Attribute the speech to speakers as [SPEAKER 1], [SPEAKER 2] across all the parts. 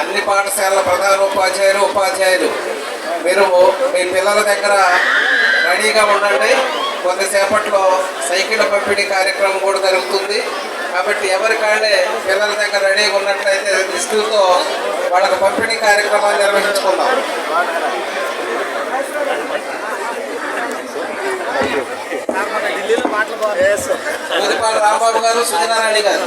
[SPEAKER 1] అన్ని పాఠశాలల ప్రధాన ఉపాధ్యాయులు ఉపాధ్యాయులు. మీరు మీ పిల్లల దగ్గర రెడీగా ఉండండి. కొద్దిసేపట్లో సైకిల్ పంపిణీ కార్యక్రమం కూడా జరుగుతుంది. కాబట్టి ఎవరి కాళ్ళే పిల్లల దగ్గర రెడీగా ఉన్నట్లయితే లిస్టులతో వాళ్ళకి పంపిణీ కార్యక్రమాన్ని నిర్వహించుకుందాం. రాంబాబు గారు సుజనారాయణ గారు.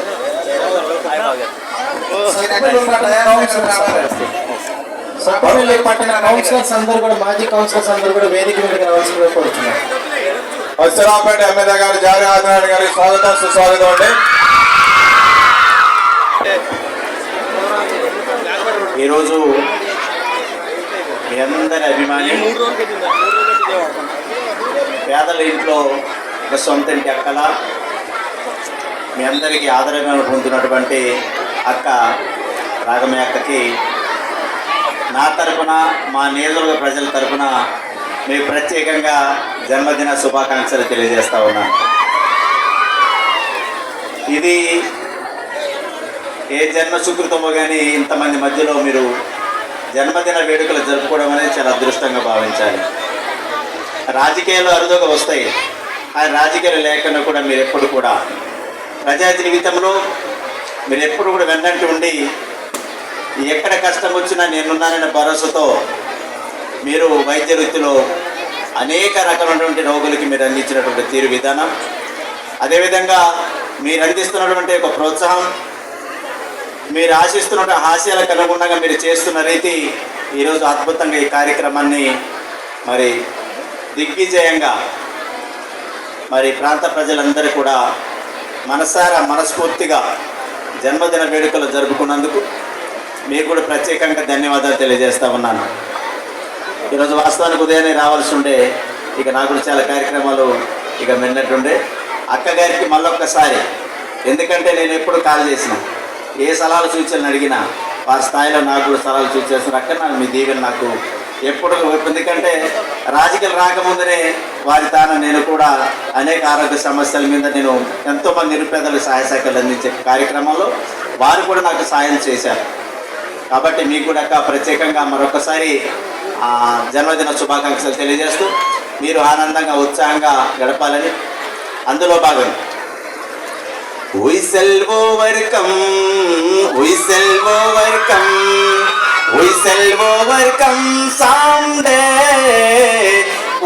[SPEAKER 2] సభ్యులు పట్టిన కౌన్సిలర్స్ అందరూ కూడా మాజీ కౌన్సిలర్స్ అందరూ కూడా వేదిక మీదకి రావాల్సిందిగా కోరుతున్నారు
[SPEAKER 3] వత్సరాపేట ఎమ్మెల్యే గారు జారీ ఆదినారాయణ గారికి స్వాగతం సుస్వాగతం అండి.
[SPEAKER 4] ఈరోజు మీ అందరి అభిమాని పేదల ఇంట్లో ఒక సొంత ఇంటి అక్కల మీ అందరికీ ఆదరణ పొందుతున్నటువంటి అక్క రాగమే అక్కకి. నా తరపున మా నియోజకవర్గ ప్రజల తరపున మీ ప్రత్యేకంగా జన్మదిన శుభాకాంక్షలు తెలియజేస్తా ఉన్నాను ఇది ఏ జన్మ సుకృతమో కానీ ఇంతమంది మధ్యలో మీరు జన్మదిన వేడుకలు జరుపుకోవడం అనేది చాలా అదృష్టంగా భావించాలి. రాజకీయాలు అరుదుగా వస్తాయి. ఆ రాజకీయాలు లేకుండా కూడా మీరు ఎప్పుడు కూడా ప్రజా జీవితంలో మీరు ఎప్పుడు కూడా వెన్నట్టు ఉండి ఎక్కడ కష్టం వచ్చినా నేనున్నానన్న భరోసాతో మీరు వైద్య వృత్తిలో అనేక రకాలైనటువంటి రోగులకి మీరు అందించినటువంటి తీరు విధానం. అదేవిధంగా మీరు అందిస్తున్నటువంటి ఒక ప్రోత్సాహం మీరు ఆశిస్తున్న హాస్యాలకు అనుగుణంగా మీరు చేస్తున్న రీతి ఈరోజు అద్భుతంగా ఈ కార్యక్రమాన్ని మరి దిగ్విజయంగా మరి ప్రాంత ప్రజలందరూ కూడా మనసారా మనస్ఫూర్తిగా జన్మదిన వేడుకలు జరుపుకున్నందుకు మీకు కూడా ప్రత్యేకంగా ధన్యవాదాలు తెలియజేస్తా ఉన్నాను. ఈరోజు వాస్తవానికి ఉదయాన్నే రావాల్సి ఉండే ఇక నాకు చాలా కార్యక్రమాలు ఇక విన్నట్టుండే అక్కగారికి మళ్ళొక్కసారి ఎందుకంటే నేను ఎప్పుడు కాల్ చేసిన ఏ సలహాలు సూచనలు అడిగినా వారి స్థాయిలో నాకు కూడా సలహాలు సూచన అక్కడ నాకు మీ దీవెన నాకు ఎప్పుడు ఎందుకంటే రాజకీయాలు రాకముందనే వారి తాను నేను కూడా అనేక ఆరోగ్య సమస్యల మీద నేను ఎంతోమంది నిరుపేదలకు సహాయ శాఖలు అందించే కార్యక్రమంలో వారు కూడా నాకు సాయం చేశారు. కాబట్టి మీకు కూడా ప్రత్యేకంగా మరొకసారి జన్మదిన శుభాకాంక్షలు తెలియజేస్తూ మీరు ఆనందంగా ఉత్సాహంగా గడపాలని అందులో భాగం. We shall shall overcome. Overcome we shall overcome someday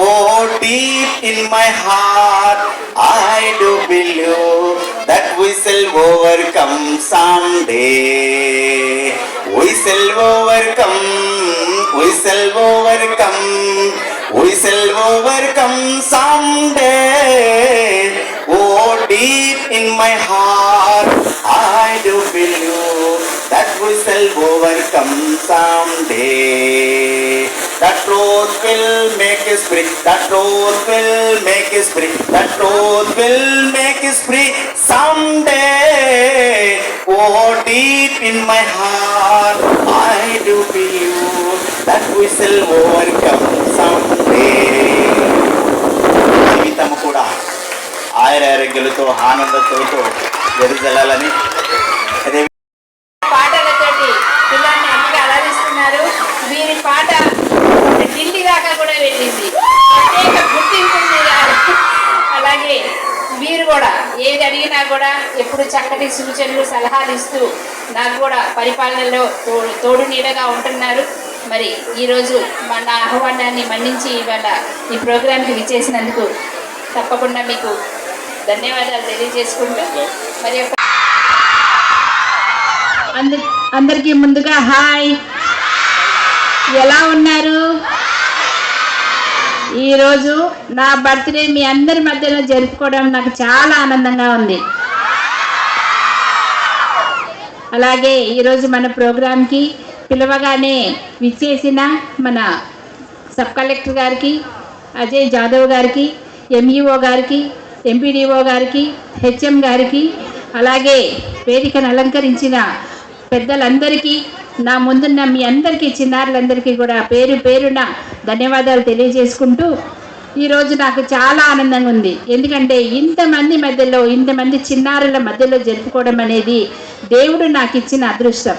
[SPEAKER 4] oh deep in my heart I do believe that we shall overcome someday. We shall overcome. We shall overcome. We shall overcome someday. Oh, deep in my heart, overcome someday. That truth will make us free. That truth will make us free. That truth will make us free someday. Oh, deep in my heart, I do believe that we shall overcome someday. జీవితం కూడా ఆయుర ఆనందంతో వెదజల్లాలని అదే
[SPEAKER 5] పాటలతోటి పిల్లల్ని అన్నిగా అలరిస్తున్నారు వీరి పాట ఢిల్లీ దాకా కూడా వెళ్ళింది ప్రత్యేక గుర్తింపు ఉంది రా- అలాగే వీరు కూడా ఏది అడిగినా కూడా ఎప్పుడు చక్కటి సూచనలు సలహాలు ఇస్తూ నాకు కూడా పరిపాలనలో తోడు తోడు నీడగా ఉంటున్నారు. మరి ఈరోజు మన ఆహ్వానాన్ని మన్నించి ఇవాళ ఈ ప్రోగ్రాంకి విచ్చేసినందుకు తప్పకుండా మీకు ధన్యవాదాలు తెలియజేసుకుంటూ మరి
[SPEAKER 6] అంద అందరికీ ముందుగా హాయ్. ఎలా ఉన్నారు? ఈరోజు నా బర్త్డే మీ అందరి మధ్యలో జరుపుకోవడం నాకు చాలా ఆనందంగా ఉంది. అలాగే ఈరోజు మన ప్రోగ్రాంకి పిలవగానే విచ్చేసిన మన సబ్ కలెక్టర్ గారికి అజయ్ జాదవ్ గారికి ఎంఈఓ గారికి ఎంపీడీఓ గారికి హెచ్ఎం గారికి అలాగే వేదికను అలంకరించిన పెద్దలందరికీ నా ముందున్న మీ అందరికీ చిన్నారులందరికీ కూడా పేరు పేరున ధన్యవాదాలు తెలియజేసుకుంటూ ఈరోజు నాకు చాలా ఆనందంగా ఉంది. ఎందుకంటే ఇంతమంది మధ్యలో ఇంతమంది చిన్నారుల మధ్యలో జరుపుకోవడం అనేది దేవుడు నాకు ఇచ్చిన అదృష్టం.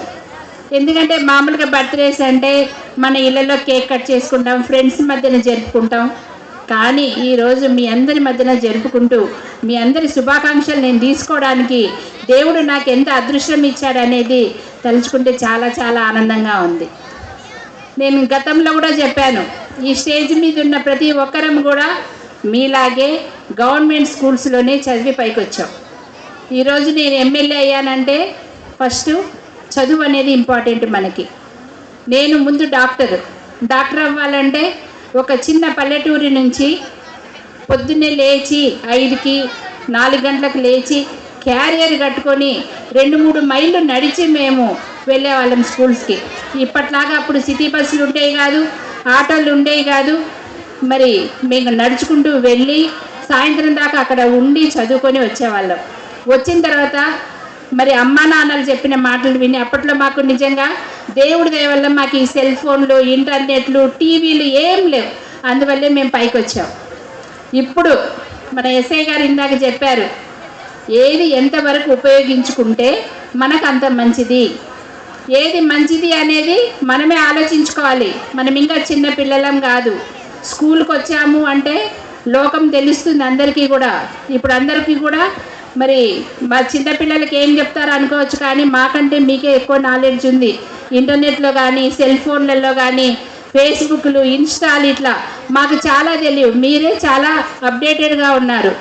[SPEAKER 6] ఎందుకంటే మామూలుగా బర్త్డేస్ అంటే మన ఇళ్ళలో కేక్ కట్ చేసుకుంటాం ఫ్రెండ్స్ మధ్యన జరుపుకుంటాం. కానీ ఈరోజు మీ అందరి మధ్యన జరుపుకుంటూ మీ అందరి శుభాకాంక్షలు నేను తీసుకోవడానికి దేవుడు నాకు ఎంత అదృష్టం ఇచ్చాడనేది తలుచుకుంటే చాలా చాలా ఆనందంగా ఉంది. నేను గతంలో కూడా చెప్పాను. ఈ స్టేజ్ మీద ఉన్న ప్రతి ఒక్కరం కూడా మీలాగే గవర్నమెంట్ స్కూల్స్లోనే చదివి పైకి వచ్చాం ఈరోజు నేను ఎమ్మెల్యే అయ్యానంటే ఫస్ట్ చదువు అనేది ఇంపార్టెంట్ మనకి. నేను ముందు డాక్టర్. డాక్టర్ అవ్వాలంటే ఒక చిన్న పల్లెటూరి నుంచి పొద్దున్నే లేచి ఐదుకి నాలుగు గంటలకు లేచి క్యారియర్ కట్టుకొని రెండు మూడు మైళ్ళు నడిచి మేము వెళ్ళేవాళ్ళం స్కూల్స్కి. ఇప్పట్లాగా అప్పుడు సిటీ బస్సులు ఉంటాయి కాదు ఆటోలు ఉండేవి కాదు. మరి మేము నడుచుకుంటూ వెళ్ళి సాయంత్రం దాకా అక్కడ ఉండి చదువుకొని వచ్చేవాళ్ళం. వచ్చిన తర్వాత మరి అమ్మా నాన్నలు చెప్పిన మాటలు విని అప్పట్లో మాకు నిజంగా దేవుడి దయ వల్ల మాకు ఈ సెల్ ఫోన్లు ఇంటర్నెట్లు టీవీలు ఏం లేవు. అందువల్లే మేము పైకి వచ్చాం. ఇప్పుడు మన ఎస్ఐ గారు ఇందాక చెప్పారు ఏది ఎంతవరకు ఉపయోగించుకుంటే మనకు అంత మంచిది. ఏది మంచిది అనేది మనమే ఆలోచించుకోవాలి. మనం ఇంకా చిన్న పిల్లలం కాదు. స్కూల్కి వచ్చాము అంటే లోకం తెలుస్తుంది అందరికీ కూడా. ఇప్పుడు అందరికీ కూడా మరి మా చిన్నపిల్లలకి ఏం చెప్తారో అనుకోవచ్చు కానీ మాకంటే మీకే ఎక్కువ నాలెడ్జ్ ఉంది. ఇంటర్నెట్లో కానీ సెల్ ఫోన్లలో కానీ ఫేస్బుక్లు ఇన్స్టాలు ఇట్లా మాకు చాలా తెలియవు. మీరే చాలా అప్డేటెడ్గా ఉన్నారు.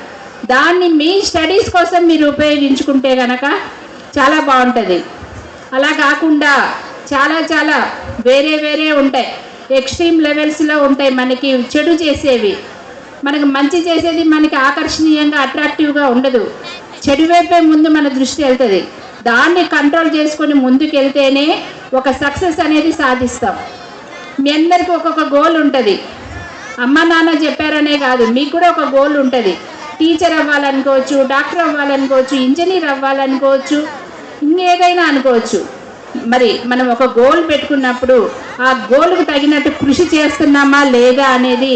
[SPEAKER 6] దాన్ని మీ స్టడీస్ కోసం మీరు ఉపయోగించుకుంటే కనుక చాలా బాగుంటుంది. అలా కాకుండా చాలా చాలా వేరే వేరే ఉంటాయి. ఎక్స్ట్రీమ్ లెవెల్స్లో ఉంటాయి మనకి చెడు చేసేవి. మనకు మంచి చేసేది మనకి ఆకర్షణీయంగా అట్రాక్టివ్గా ఉండదు. చెడు వైపే ముందు మన దృష్టి వెళ్తుంది. దాన్ని కంట్రోల్ చేసుకొని ముందుకు వెళ్తేనే ఒక సక్సెస్ అనేది సాధిస్తాం. మీ అందరికీ ఒక్కొక్క గోల్ ఉంటుంది. అమ్మ నాన్న చెప్పారనే కాదు మీకు కూడా ఒక గోల్ ఉంటుంది. టీచర్ అవ్వాలనుకోవచ్చు డాక్టర్ అవ్వాలనుకోవచ్చు ఇంజనీర్ అవ్వాలనుకోవచ్చు ఇంకేదైనా అనుకోవచ్చు. మరి మనం ఒక గోల్ పెట్టుకున్నప్పుడు ఆ గోల్కు తగినట్టు కృషి చేస్తున్నామా లేదా అనేది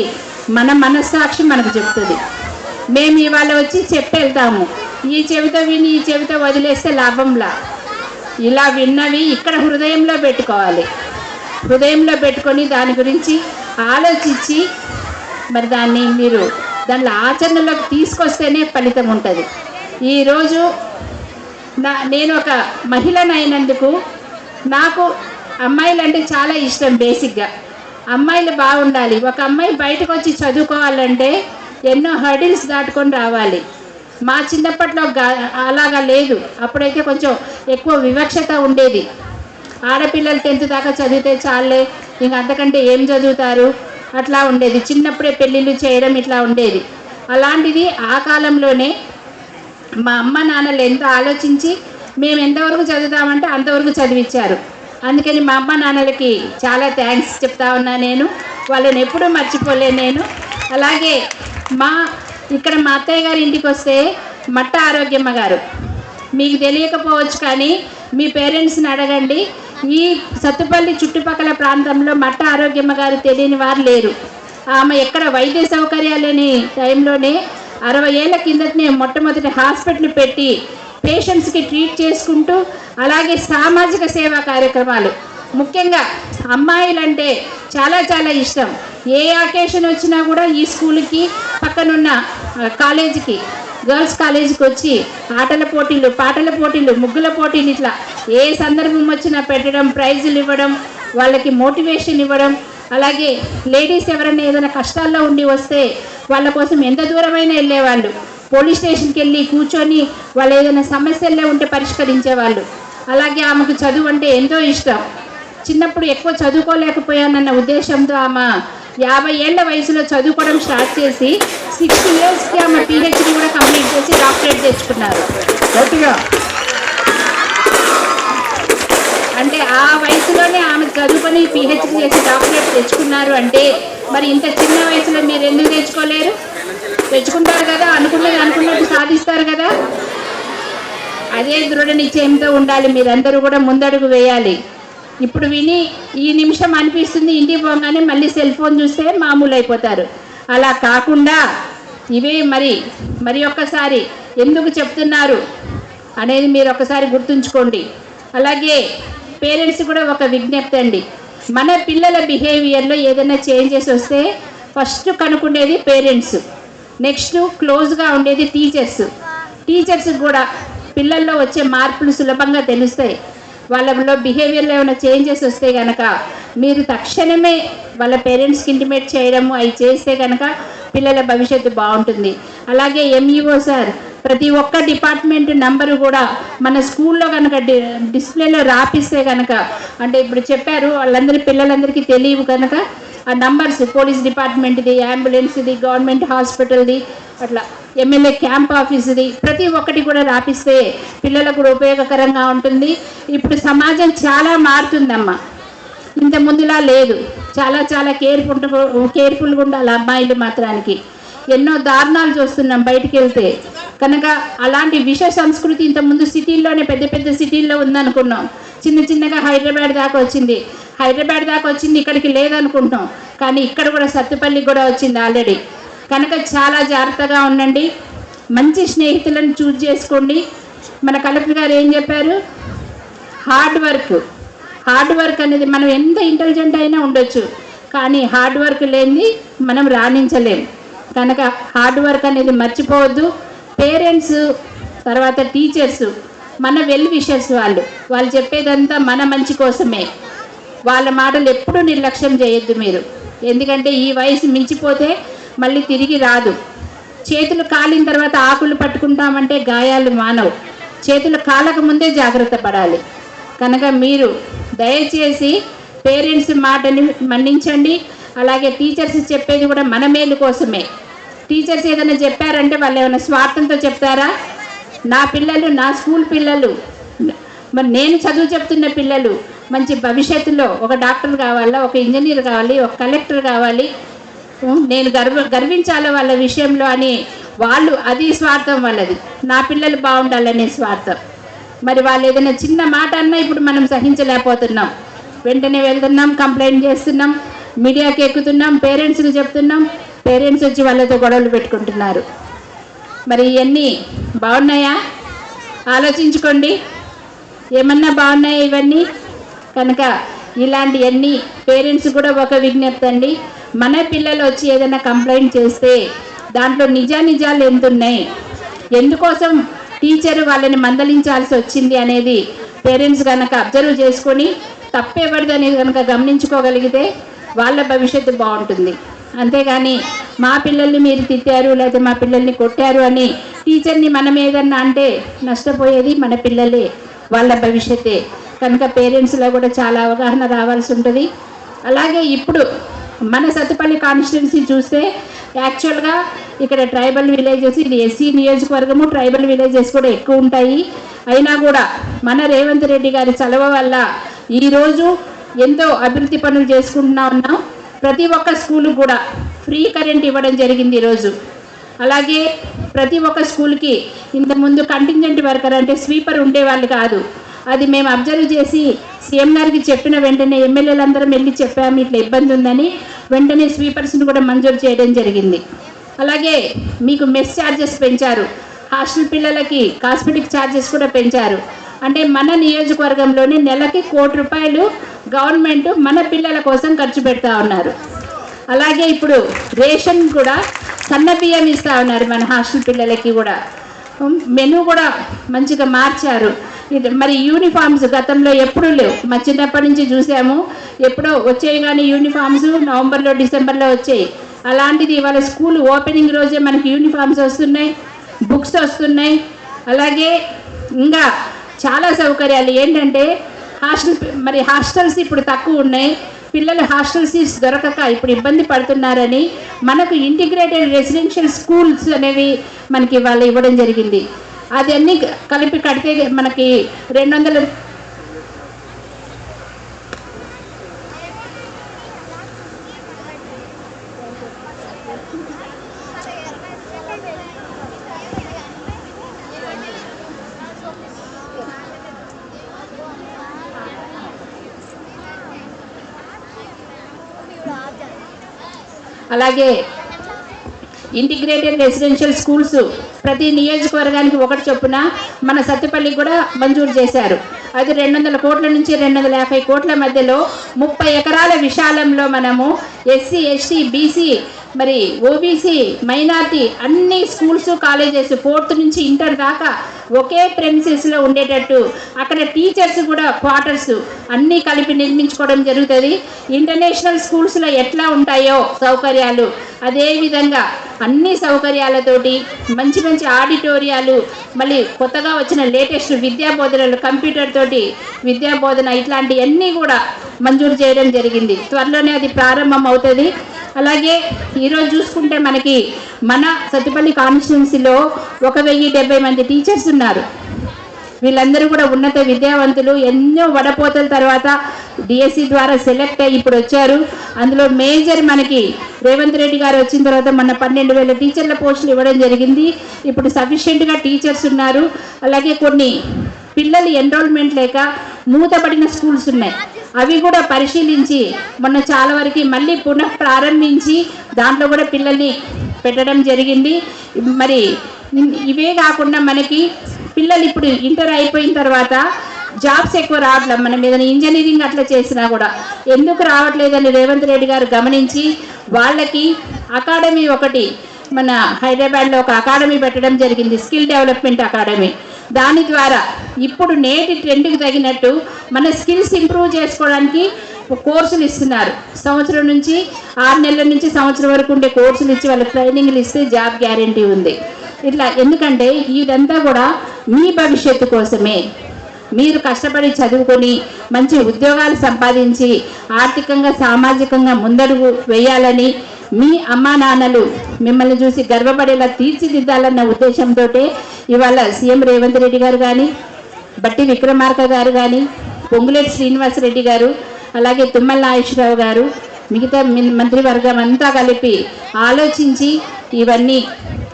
[SPEAKER 6] మన మనస్సాక్షి మనకు చెప్తుంది. మేము ఇవాళ వచ్చి చెప్పెళ్తాము. ఈ చెవితో విని ఈ చెవితో వదిలేస్తే లాభంలా? ఇలా విన్నవి ఇక్కడ హృదయంలో పెట్టుకోవాలి. హృదయంలో పెట్టుకొని దాని గురించి ఆలోచించి మరి దాన్ని మీరు దానిలో ఆచరణలోకి తీసుకొస్తేనే ఫలితం ఉంటుంది. ఈరోజు నా నేను ఒక మహిళనైనందుకు అయినందుకు నాకు అమ్మాయిలు అంటే చాలా ఇష్టం బేసిక్గా. అమ్మాయిలు బాగుండాలి. ఒక అమ్మాయి బయటకు వచ్చి చదువుకోవాలంటే ఎన్నో హర్డిల్స్ దాటుకొని రావాలి. మా చిన్నప్పట్లో అలాగా లేదు. అప్పుడైతే కొంచెం ఎక్కువ వివక్షత ఉండేది. ఆడపిల్లలు టెన్త్ దాకా చదివితే చాలే ఇంక అంతకంటే ఏం చదువుతారు? అట్లా ఉండేది. చిన్నప్పుడే పెళ్ళిళ్ళు చేయడం ఇట్లా ఉండేది. అలాంటిది ఆ కాలంలోనే మా అమ్మ నాన్నలు ఎంతో ఆలోచించి మేము ఎంతవరకు చదువుతామంటే అంతవరకు చదివించారు అందుకని మా అమ్మ నాన్నలకి చాలా థ్యాంక్స్ చెప్తా ఉన్నా నేను. వాళ్ళని ఎప్పుడూ మర్చిపోలేను నేను. అలాగే మా ఇక్కడ మా అత్తయ్య గారి ఇంటికి వస్తే మట్ట ఆరోగ్యమ్మ గారు. మీకు తెలియకపోవచ్చు కానీ మీ పేరెంట్స్ని అడగండి. ఈ సత్తుపల్లి చుట్టుపక్కల ప్రాంతంలో మట్ట ఆరోగ్యమ్మ గారు తెలియని వారు లేరు. ఆమె ఎక్కడ వైద్య సౌకర్యాలు లేని టైంలోనే అరవై ఏళ్ళ కిందటనే మొట్టమొదటి హాస్పిటల్ పెట్టి పేషెంట్స్కి ట్రీట్ చేసుకుంటూ అలాగే సామాజిక సేవా కార్యక్రమాలు. ముఖ్యంగా అమ్మాయిలంటే చాలా చాలా ఇష్టం. ఏ అకేషన్ వచ్చినా కూడా ఈ స్కూల్కి పక్కనున్న కాలేజీకి గర్ల్స్ కాలేజీకి వచ్చి ఆటల పోటీలు పాటల పోటీలు ముగ్గుల పోటీలు ఇట్లా ఏ సందర్భం వచ్చినా పెట్టడం ప్రైజులు ఇవ్వడం వాళ్ళకి మోటివేషన్ ఇవ్వడం అలాగే లేడీస్ ఎవరైనా ఏదైనా కష్టాల్లో ఉండి వస్తే వాళ్ళ కోసం ఎంత దూరమైనా వెళ్ళేవాళ్ళు? పోలీస్ స్టేషన్కి వెళ్ళి కూర్చొని వాళ్ళు ఏదైనా సమస్యల్లో ఉంటే పరిష్కరించేవాళ్ళు. అలాగే ఆమెకు చదువు అంటే ఎంతో ఇష్టం. చిన్నప్పుడు ఎక్కువ చదువుకోలేకపోయానన్న ఉద్దేశంతో ఆమె యాభై ఏళ్ళ వయసులో చదువుకోవడం స్టార్ట్ చేసి సిక్స్ ఇయర్స్కి ఆమె పిహెచ్డి కూడా కంప్లీట్ చేసి డాక్టరేట్ తెచ్చుకున్నారు
[SPEAKER 2] గట్టిగా.
[SPEAKER 6] అంటే ఆ వయసులోనే ఆమె చదువుకొని పిహెచ్డి చేసి డాక్టరేట్ తెచ్చుకున్నారు అంటే మరి ఇంత చిన్న వయసులో మీరు ఎందుకు తెచ్చుకోలేరు? తెచ్చుకుంటారు కదా అనుకున్నది అనుకున్నట్టు సాధిస్తారు కదా. అదే దృఢ నిశ్చయంతో ఉండాలి మీరందరూ కూడా ముందడుగు వేయాలి. ఇప్పుడు విని ఈ నిమిషం అనిపిస్తుంది ఇంటికి పోగానే మళ్ళీ సెల్ ఫోన్ చూస్తే మామూలు అయిపోతారు అలా కాకుండా ఇవే మరి మరి ఒక్కసారి ఎందుకు చెప్తున్నారు అనేది మీరు ఒకసారి గుర్తుంచుకోండి. అలాగే పేరెంట్స్ కూడా ఒక విజ్ఞప్తి అండి. మన పిల్లల బిహేవియర్లో ఏదైనా చేంజెస్ వస్తే ఫస్ట్ కనుక్కునేది పేరెంట్స్ నెక్స్ట్ క్లోజ్గా ఉండేది టీచర్స్ టీచర్స్ కూడా పిల్లల్లో వచ్చే మార్పులు సులభంగా తెలుస్తాయి. వాళ్ళలో బిహేవియర్లో ఏమైనా చేంజెస్ వస్తే కనుక మీరు తక్షణమే వాళ్ళ పేరెంట్స్కి ఇంటిమేట్ చేయడము అవి చేస్తే కనుక పిల్లల భవిష్యత్తు బాగుంటుంది. అలాగే ఎంఈఓ సార్ ప్రతి ఒక్క డిపార్ట్మెంట్ నంబరు కూడా మన స్కూల్లో కనుక డి డిస్ప్లేలో రాపిస్తే కనుక అంటే ఇప్పుడు చెప్పారు వాళ్ళందరి పిల్లలందరికీ తెలియవు కనుక ఆ నంబర్స్ పోలీస్ డిపార్ట్మెంట్ది అంబులెన్స్ది గవర్నమెంట్ హాస్పిటల్ది అట్లా ఎమ్మెల్యే క్యాంప్ ఆఫీస్ది ప్రతి ఒక్కటి కూడా రాపిస్తే పిల్లలకు కూడా ఉపయోగకరంగా ఉంటుంది. ఇప్పుడు సమాజం చాలా మారుతుందమ్మా. ఇంత ముందులా లేదు. చాలా చాలా కేర్ఫుల్ కేర్ఫుల్గా ఉండాలి అమ్మాయిలు మాత్రానికి. ఎన్నో దారుణాలు చూస్తున్నాం బయటికి వెళ్తే కనుక అలాంటి విష సంస్కృతి ఇంతకుముందు సిటీల్లోనే పెద్ద పెద్ద సిటీల్లో ఉందనుకున్నాం. చిన్న చిన్నగా హైదరాబాద్ దాకా వచ్చింది. హైదరాబాద్ దాకా వచ్చింది ఇక్కడికి లేదనుకుంటాం కానీ ఇక్కడ కూడా సత్తుపల్లికి కూడా వచ్చింది ఆల్రెడీ. కనుక చాలా జాగ్రత్తగా ఉండండి. మంచి స్నేహితులను చూజ్ చేసుకోండి. మన కలెక్టర్ గారు ఏం చెప్పారు? Hard work. హార్డ్ వర్క్ అనేది మనం ఎంత ఇంటెలిజెంట్ అయినా ఉండొచ్చు. కానీ హార్డ్ వర్క్ లేనిది మనం రాణించలేం. కనుక హార్డ్ వర్క్ అనేది మర్చిపోవద్దు. పేరెంట్స్ తర్వాత టీచర్స్ మన వెల్ విషర్స్ వాళ్ళు. వాళ్ళు చెప్పేదంతా మన మంచి కోసమే. వాళ్ళ మాటలు ఎప్పుడూ నిర్లక్ష్యం చేయొద్దు మీరు. ఎందుకంటే ఈ వయసు మించిపోతే మళ్ళీ తిరిగి రాదు. చేతులు కాలిన తర్వాత ఆకులు పట్టుకుంటామంటే గాయాలు మానవు. చేతులు కాలక ముందే జాగ్రత్త పడాలి. కనుక మీరు దయచేసి పేరెంట్స్ మాటని మన్నించండి. అలాగే టీచర్స్ చెప్పేది కూడా మన మేలు కోసమే. టీచర్స్ ఏదైనా చెప్పారంటే వాళ్ళు ఏమైనా స్వార్థంతో చెప్తారా? నా పిల్లలు నా స్కూల్ పిల్లలు మరి నేను చదువు చెప్తున్న పిల్లలు మంచి భవిష్యత్తులో ఒక డాక్టర్ కావాలా ఒక ఇంజనీర్ కావాలి ఒక కలెక్టర్ కావాలి నేను గర్వ గర్వించాలి వాళ్ళ విషయంలో అని వాళ్ళు అది స్వార్థం వాళ్ళది. నా పిల్లలు బాగుండాలనే స్వార్థం. మరి వాళ్ళు ఏదైనా చిన్న మాట అన్నా ఇప్పుడు మనం సహించలేకపోతున్నాం. వెంటనే వెళ్తున్నాం కంప్లైంట్ చేస్తున్నాం మీడియాకి ఎక్కుతున్నాం పేరెంట్స్కి చెప్తున్నాం పేరెంట్స్ వచ్చి వాళ్ళతో గొడవలు పెట్టుకుంటున్నారు. మరి ఇవన్నీ బాగున్నాయా? ఆలోచించుకోండి. ఏమన్నా బాగున్నాయా ఇవన్నీ? కనుక ఇలాంటివన్నీ పేరెంట్స్ కూడా ఒక విజ్ఞప్తి అండి. మన పిల్లలు వచ్చి ఏదైనా కంప్లైంట్ చేస్తే దాంట్లో నిజానిజాలు ఎంత ఉన్నాయి ఎందుకోసం టీచర్ వాళ్ళని మందలించాల్సి వచ్చింది అనేది పేరెంట్స్ కనుక అబ్జర్వ్ చేసుకొని తప్పెవరిది అనేది కనుక గమనించుకోగలిగితే వాళ్ళ భవిష్యత్తు బాగుంటుంది. అంతేగాని మా పిల్లల్ని మీరు తిట్టారు లేకపోతే మా పిల్లల్ని కొట్టారు అని టీచర్ని మనం ఏదన్నా అంటే నష్టపోయేది మన పిల్లలే వాళ్ళ భవిష్యత్తే కనుక పేరెంట్స్లో కూడా చాలా అవగాహన రావాల్సి ఉంటుంది. అలాగే ఇప్పుడు మన సత్తుపల్లి కాన్స్టిట్యున్సీ చూస్తే యాక్చువల్గా ఇక్కడ ట్రైబల్ విలేజెస్ ఇది ఎస్సీ నియోజకవర్గము ట్రైబల్ విలేజెస్ కూడా ఎక్కువ ఉంటాయి. అయినా కూడా మన రేవంత్ రెడ్డి గారి చలవ వల్ల ఈరోజు ఎంతో అభివృద్ధి పనులు చేసుకుంటున్నా ఉన్నాం. ప్రతి ఒక్క స్కూలు కూడా ఫ్రీ కరెంట్ ఇవ్వడం జరిగింది ఈరోజు. అలాగే ప్రతి ఒక్క స్కూల్కి ఇంతకుముందు కంటింజెంట్ వర్కర్ అంటే స్వీపర్ ఉండేవాళ్ళు కాదు. అది మేము అబ్జర్వ్ చేసి సీఎం గారికి చెప్పిన వెంటనే ఎమ్మెల్యేలందరం వెళ్ళి చెప్పాము ఇట్లా ఇబ్బంది ఉందని. వెంటనే స్వీపర్స్ని కూడా మంజూరు చేయడం జరిగింది. అలాగే మీకు మెస్ ఛార్జెస్ పెంచారు. హాస్టల్ పిల్లలకి కాస్మెటిక్ ఛార్జెస్ కూడా పెంచారు. అంటే మన నియోజకవర్గంలోని నెలకి కోటి రూపాయలు గవర్నమెంట్ మన పిల్లల కోసం ఖర్చు పెడతా ఉన్నారు. అలాగే ఇప్పుడు రేషన్ కూడా సన్న బియ్యం ఇస్తూ ఉన్నారు మన హాస్టల్ పిల్లలకి కూడా. మెను మెనూ కూడా మంచిగా మార్చారు. ఇది మరి యూనిఫామ్స్ గతంలో ఎప్పుడూ లేవు. మా చిన్నప్పటి నుంచి చూసాము. ఎప్పుడో వచ్చాయి కానీ యూనిఫామ్స్ నవంబర్లో డిసెంబర్లో వచ్చాయి. అలాంటిది ఇవాళ స్కూల్ ఓపెనింగ్ రోజే మనకి యూనిఫామ్స్ వస్తున్నాయి బుక్స్ వస్తున్నాయి. అలాగే ఇంకా చాలా సౌకర్యాలు. ఏంటంటే హాస్టల్ మరి హాస్టల్స్ ఇప్పుడు తక్కువ ఉన్నాయి. పిల్లలు హాస్టల్ సీట్స్ దొరకక ఇప్పుడు ఇబ్బంది పడుతున్నారని మనకు ఇంటిగ్రేటెడ్ రెసిడెన్షియల్ స్కూల్స్ అనేవి మనకి వాళ్ళు ఇవ్వడం జరిగింది. అది కలిపి కడితే మనకి రెండు వందల అలాగే ఇంటిగ్రేటెడ్ రెసిడెన్షియల్ స్కూల్స్ ప్రతి నియోజకవర్గానికి ఒకటి చొప్పున మన సత్తుపల్లికి కూడా మంజూరు చేశారు. అది రెండు వందల కోట్ల నుంచి రెండు వందల యాభై కోట్ల మధ్యలో ముప్పై ఎకరాల విశాలంలో మనము ఎస్సీ ఎస్టీ బీసీ మరి ఓబీసీ మైనార్టీ అన్ని స్కూల్స్ కాలేజెస్ ఫోర్త్ నుంచి ఇంటర్ దాకా ఒకే ప్రెమిసెస్లో ఉండేటట్టు. అక్కడ టీచర్స్ కూడా క్వార్టర్స్ అన్నీ కలిపి నిర్మించుకోవడం జరుగుతుంది. ఇంటర్నేషనల్ స్కూల్స్లో ఎట్లా ఉంటాయో సౌకర్యాలు అదే విధంగా అన్ని సౌకర్యాలతోటి మంచి మంచి ఆడిటోరియాలు మళ్ళీ కొత్తగా వచ్చిన లేటెస్ట్ విద్యా బోధనలు కంప్యూటర్ తోటి విద్యా బోధన ఇట్లాంటివన్నీ కూడా మంజూరు చేయడం జరిగింది. త్వరలోనే అది ప్రారంభం అవుతుంది అలాగే ఈరోజు చూసుకుంటే మనకి మన సత్తిపల్లి కాన్స్టిట్యున్సీలో ఒక వెయ్యి డెబ్బై మంది టీచర్స్ ఉన్నారు. వీళ్ళందరూ కూడా ఉన్నత విద్యావంతులు ఎన్నో వడపోతల తర్వాత డిఎస్సి ద్వారా సెలెక్ట్ అయ్యి ఇప్పుడు వచ్చారు. అందులో మేజర్ మనకి రేవంత్ రెడ్డి గారు వచ్చిన తర్వాత మన పన్నెండు వేల టీచర్ల పోస్టులు ఇవ్వడం జరిగింది. ఇప్పుడు సఫిషియెంట్గా టీచర్స్ ఉన్నారు. అలాగే కొన్ని పిల్లలు ఎన్రోల్మెంట్ లేక మూతపడిన స్కూల్స్ ఉన్నాయి. అవి కూడా పరిశీలించి మొన్న చాలా వరకు మళ్ళీ పునః ప్రారంభించి దాంట్లో కూడా పిల్లల్ని పెట్టడం జరిగింది. మరి ఇవే కాకుండా మనకి పిల్లలు ఇప్పుడు ఇంటర్ అయిపోయిన తర్వాత జాబ్స్ ఎక్కువ రావట్లేదు మనం ఏదైనా ఇంజనీరింగ్ అట్లా చేసినా కూడా. ఎందుకు రావట్లేదని రేవంత్ రెడ్డి గారు గమనించి వాళ్ళకి అకాడమీ ఒకటి మన హైదరాబాద్లో ఒక అకాడమీ పెట్టడం జరిగింది స్కిల్ డెవలప్మెంట్ అకాడమీ. దాని ద్వారా ఇప్పుడు నేటి ట్రెండ్కి తగినట్టు మన స్కిల్స్ ఇంప్రూవ్ చేసుకోవడానికి కోర్సులు ఇస్తున్నారు. సంవత్సరం నుంచి ఆరు నెలల నుంచి సంవత్సరం వరకు ఉండే కోర్సులు ఇచ్చి వాళ్ళకి ట్రైనింగ్లు ఇస్తే జాబ్ గ్యారంటీ ఉంది. ఇట్లా ఎందుకంటే ఇదంతా కూడా మీ భవిష్యత్తు కోసమే. మీరు కష్టపడి చదువుకొని మంచి ఉద్యోగాలు సంపాదించి ఆర్థికంగా సామాజికంగా ముందడుగు వేయాలని మీ అమ్మా నాన్నలు మిమ్మల్ని చూసి గర్వపడేలా తీర్చిదిద్దాలన్న ఉద్దేశంతో ఇవాళ సీఎం రేవంత్ రెడ్డి గారు కానీ బట్టి విక్రమార్క గారు కానీ పొంగులేటి శ్రీనివాసరెడ్డి గారు అలాగే తుమ్మల నాగేశ్వరరావు గారు మిగతా మంత్రివర్గం అంతా కలిపి ఆలోచించి ఇవన్నీ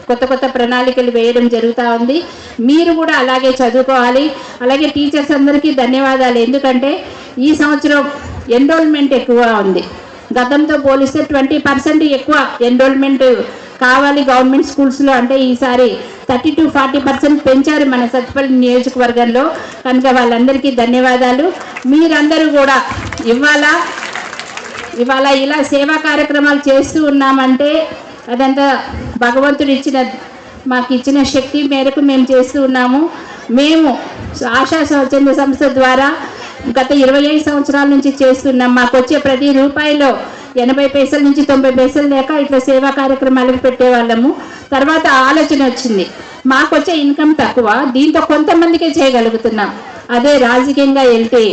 [SPEAKER 6] కొత్త కొత్త ప్రణాళికలు వేయడం జరుగుతూ ఉంది. మీరు కూడా అలాగే చదువుకోవాలి. అలాగే టీచర్స్ అందరికీ ధన్యవాదాలు. ఎందుకంటే ఈ సంవత్సరం ఎన్రోల్మెంట్ ఎక్కువగా ఉంది. గతంతో పోలిస్తే ట్వంటీ పర్సెంట్ ఎక్కువ ఎన్రోల్మెంట్ కావాలి గవర్నమెంట్ స్కూల్స్లో అంటే ఈసారి థర్టీ టు ఫార్టీ పర్సెంట్ పెంచారు మన సత్తుపల్లి నియోజకవర్గంలో. కనుక వాళ్ళందరికీ ధన్యవాదాలు. మీరందరూ కూడా ఇవాళ ఇవాళ ఇలా సేవా కార్యక్రమాలు చేస్తూ ఉన్నామంటే అదంతా భగవంతుడు ఇచ్చిన మాకు ఇచ్చిన శక్తి మేరకు మేము చేస్తూ ఉన్నాము. మేము ఆశా స్వచ్ఛంద సంస్థ ద్వారా గత ఇరవై ఐదు సంవత్సరాల నుంచి చేస్తున్నాం మాకు వచ్చే ప్రతి రూపాయిలో ఎనభై పైసల నుంచి తొంభై పైసలు లేక ఇట్లా సేవా కార్యక్రమాలకు పెట్టేవాళ్ళము. తర్వాత ఆలోచన వచ్చింది. మాకు వచ్చే ఇన్కమ్ తక్కువ దీంతో కొంతమందికే చేయగలుగుతున్నాం. అదే రాజకీయంగా వెళ్తే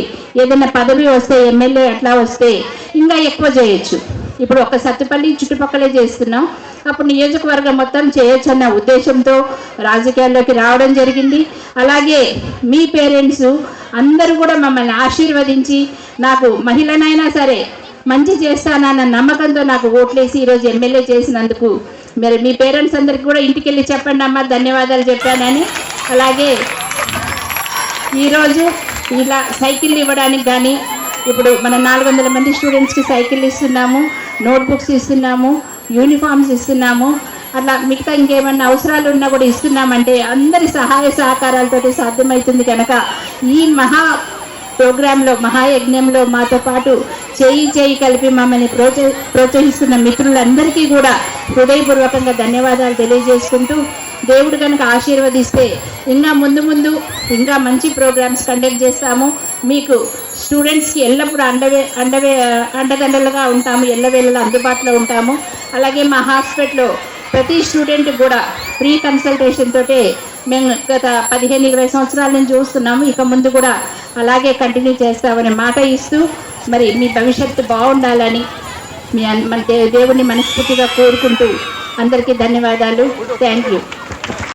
[SPEAKER 6] ఏదైనా పదవి వస్తే ఎమ్మెల్యే అట్లా వస్తే ఇంకా ఎక్కువ చేయొచ్చు. ఇప్పుడు ఒక సత్తుపల్లి చుట్టుపక్కలే చేస్తున్నాం. అప్పుడు నియోజకవర్గం మొత్తం చేయొచ్చు అన్న ఉద్దేశంతో రాజకీయాల్లోకి రావడం జరిగింది. అలాగే మీ పేరెంట్స్ అందరూ కూడా మమ్మల్ని ఆశీర్వదించి నాకు మహిళనైనా సరే మంచి చేస్తానన్న నమ్మకంతో నాకు ఓట్లేసి ఈరోజు ఎమ్మెల్యే చేసినందుకు మరి మీ పేరెంట్స్ అందరికి కూడా ఇంటికి వెళ్ళి చెప్పండి అమ్మ ధన్యవాదాలు చెప్పానని. అలాగే ఈరోజు ఇలా సైకిల్ ఇవ్వడానికి కానీ ఇప్పుడు మన నాలుగు వందల మంది స్టూడెంట్స్కి సైకిల్ ఇస్తున్నాము నోట్బుక్స్ ఇస్తున్నాము యూనిఫామ్స్ ఇస్తున్నాము అట్లా మిగతా ఇంకేమన్నా అవసరాలు ఉన్నా కూడా ఇస్తున్నామంటే అందరి సహాయ సహకారాలతో సాధ్యమవుతుంది కనుక ఈ మహా ప్రోగ్రాంలో మహాయజ్ఞంలో మాతో పాటు చేయి చేయి కలిపి మమ్మల్ని ప్రోత్స ప్రోత్సహిస్తున్న మిత్రులందరికీ కూడా హృదయపూర్వకంగా ధన్యవాదాలు తెలియజేసుకుంటూ దేవుడు కనుక ఆశీర్వదిస్తే ఇంకా ముందు ముందు ఇంకా మంచి ప్రోగ్రామ్స్ కండక్ట్ చేస్తాము. మీకు స్టూడెంట్స్కి ఎల్లప్పుడూ అండవే అండవే అండదండలుగా ఉంటాము ఎల్లవేళలా అందుబాటులో ఉంటాము. అలాగే మా హాస్పిటల్లో ప్రతి స్టూడెంట్ కూడా ఫ్రీ కన్సల్టేషన్ తోటే మేము గత పదిహేను ఇరవై సంవత్సరాల నుంచి చూస్తున్నాము. ఇక ముందు కూడా అలాగే కంటిన్యూ చేస్తామని మాట ఇస్తూ మరి మీ భవిష్యత్తు బాగుండాలని మీ మన దే- మనస్ఫూర్తిగా కోరుకుంటూ అందరికీ ధన్యవాదాలు. Thank you